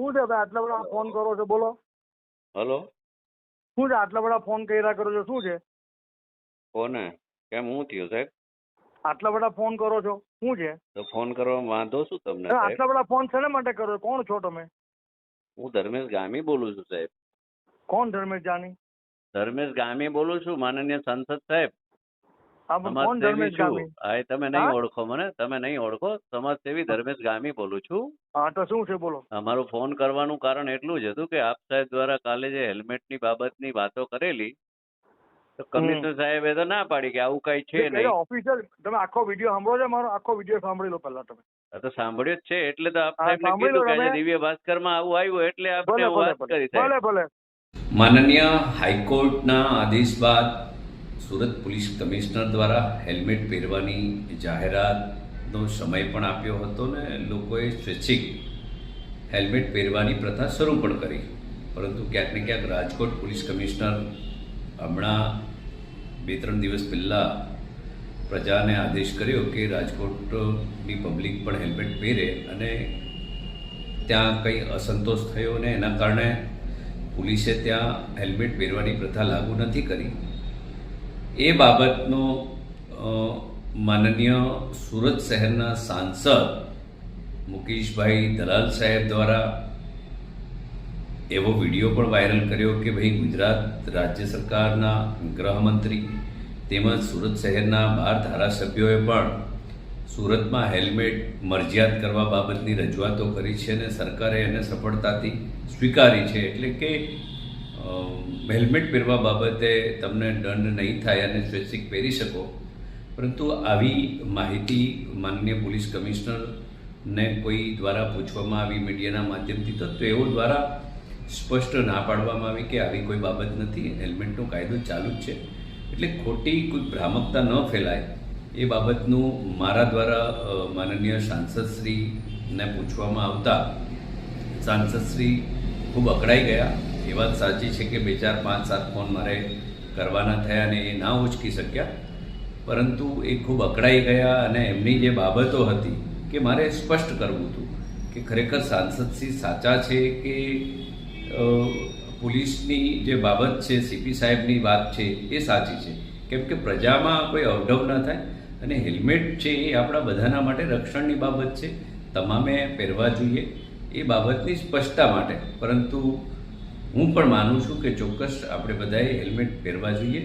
શું છે આટલા બધા ફોન કરો છો? બોલો. હલો. શું છે આટલા બધા ફોન કર્યા કરો છો? શું છે? કોને? કેમ હું થયું સાહેબ? આટલા બધા ફોન કરો છો? શું છે? તો ફોન કરવામાં વાંધો શું તમને આટલા બધા ફોન શેના માટે કરો છો? કોણ છો તમે? હું ધર્મેશ ગામી બોલું છું સાહેબ. કોણ ધર્મેશ જાની ધર્મેશ ગામી બોલું છું માનનીય સંસદ સાહેબ. તમે નહીં ઓળખો મને તમે નહીં ઓળખો. સમાજસેવી ધર્મેશ ગામી બોલું છું. હા તો શું છે? બોલો. અમારો ફોન કરવાનું કારણ એટલું જ હતું કે આપ સાહેબ દ્વારા કાલે જે હેલ્મેટની બાબતની વાતો કરેલી તો કમિશનર સાહેબે તો ના પાડી કે આવું કઈ છે નહીં. ઓફિસર તમે આખો વીડિયો સાંભળો છો મારો? આખો વીડિયો સાંભળી લો પહેલા તમે. આ તો સાંભળ્યો જ છે એટલે તો આપને કીધું કે. દિવ્ય ભાસ્કરમાં આવું આવ્યું એટલે આપણે વાત કરી સાહેબ. ભલે ભલે. માનનીય હાઈકોર્ટના આદેશ બાદ સુરત પોલીસ કમિશનર દ્વારા હેલ્મેટ પહેરવાની જાહેરાતનો સમય પણ આપ્યો હતો ને લોકોએ સ્વૈચ્છિક હેલ્મેટ પહેરવાની પ્રથા શરૂ પણ કરી. પરંતુ ક્યાંક ને ક્યાંક રાજકોટ પોલીસ કમિશનર હમણાં બે ત્રણ દિવસ પહેલાં પ્રજાને આદેશ કર્યો કે રાજકોટની પબ્લિક પણ હેલ્મેટ પહેરે અને ત્યાં કંઈ અસંતોષ થયો ને એના કારણે પોલીસે ત્યાં હેલ્મેટ પહેરવાની પ્રથા લાગુ નથી કરી. એ બાબતનો માનનીય સુરત શહેરના સાંસદ મુકેશભાઈ દલાલ સાહેબ દ્વારા એવો વીડિયો પણ વાયરલ કર્યો કે ભાઈ ગુજરાત રાજ્ય સરકારના ગૃહમંત્રી તેમજ સુરત શહેરના બાર ધારાસભ્યોએ પણ સુરતમાં હેલ્મેટ મરજિયાત કરવા બાબતની રજૂઆતો કરી છે અને સરકારે એને સફળતાથી સ્વીકારી છે. એટલે કે હેલ્મેટ પહેરવા બાબતે તમને દંડ નહીં થાય અને સ્વૈચ્છિક પહેરી શકો. પરંતુ આવી માહિતી માનનીય પોલીસ કમિશનરને કોઈ દ્વારા પૂછવામાં આવી મીડિયાના માધ્યમથી તો તેઓ દ્વારા સ્પષ્ટ ના પાડવામાં આવી કે આવી કોઈ બાબત નથી. હેલ્મેટનો કાયદો ચાલુ જ છે. એટલે ખોટી કોઈ ભ્રામકતા ન ફેલાય એ બાબતનું મારા દ્વારા માનનીય સાંસદશ્રીને પૂછવામાં આવતા સાંસદશ્રી ખૂબ અકળાઈ ગયા. એ વાત સાચી છે કે બે ચાર પાંચ સાત ફોન મારે કરવાના થયા અને એ ના ઉચકી શક્યા. પરંતુ એ ખૂબ અકળાઈ ગયા અને એમની જે બાબતો હતી કે મારે સ્પષ્ટ કરવું હતું કે ખરેખર સાંસદશ્રી સાચા છે કે પોલીસની જે બાબત છે સીપી સાહેબની વાત છે એ સાચી છે. કેમ કે પ્રજામાં કોઈ અવઢવ ન થાય અને હેલ્મેટ છે એ આપણા બધાના માટે રક્ષણની બાબત છે. તમામે પહેરવા જોઈએ એ બાબતની સ્પષ્ટતા માટે. પરંતુ હું પણ માનું છું કે ચોક્કસ આપણે બધાએ હેલ્મેટ પહેરવા જોઈએ.